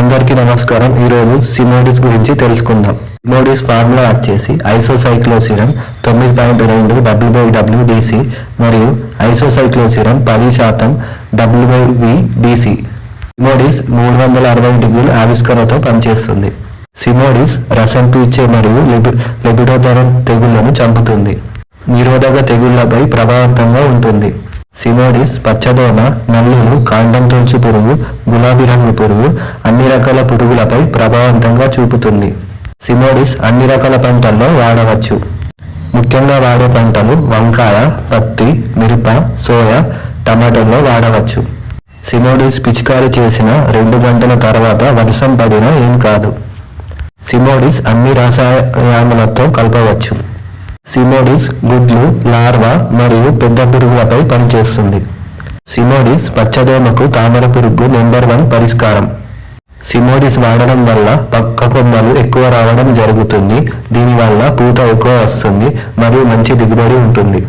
అందరికీ నమస్కారం. ఈరోజు సిమోడిస్ గురించి తెలుసుకుందాం. సిమోడిస్ ఫార్ములా వచ్చేసి ఐసోసైక్లోసిరం తొమ్మిది పాయింట్ రెండు డబ్ల్యూ బై డబ్ల్యూ మరియు ఐసోసైక్లోసిరం పది శాతం డబ్ల్యూ బై వి డిసి సిమోడిస్ మూడు వందల అరవై డిగ్రీల ఆవిష్కరణతో పనిచేస్తుంది. సిమోడిస్ రసం పీల్చే మరియు లిబి తెగుళ్ళను చంపుతుంది. నిరోధక తెగుళ్ళపై ప్రభావవంతంగా ఉంటుంది. సిమోడిస్ పచ్చదోమ నల్లులు కాండం తొలుచు పురుగు గులాబీ రంగు పురుగు అన్ని రకాల పురుగులపై ప్రభావవంతంగా చూపుతుంది. సిమోడిస్ అన్ని రకాల పంటల్లో వాడవచ్చు. ముఖ్యంగా వాడే పంటలు వంకాయ పత్తి మిరప సోయా టమాటోల్లో వాడవచ్చు. సిమోడిస్ పిచికారి చేసిన రెండు గంటల తర్వాత వర్షం పడినా ఏం కాదు. సిమోడిస్ అన్ని రసాయనాలతో కలపవచ్చు. సిమోడిస్ గుడ్లు లార్వా మరియు పెద్ద పురుగులపై పనిచేస్తుంది. సిమోడిస్ పచ్చదోమకు తామర పురుగు నెంబర్ వన్ పరిష్కారం. సిమోడిస్ వాడడం వల్ల పక్క కొమ్మలు ఎక్కువ రావడం జరుగుతుంది దీనివల్ల పూత ఎక్కువ వస్తుంది మరియు మంచి దిగుబడి ఉంటుంది.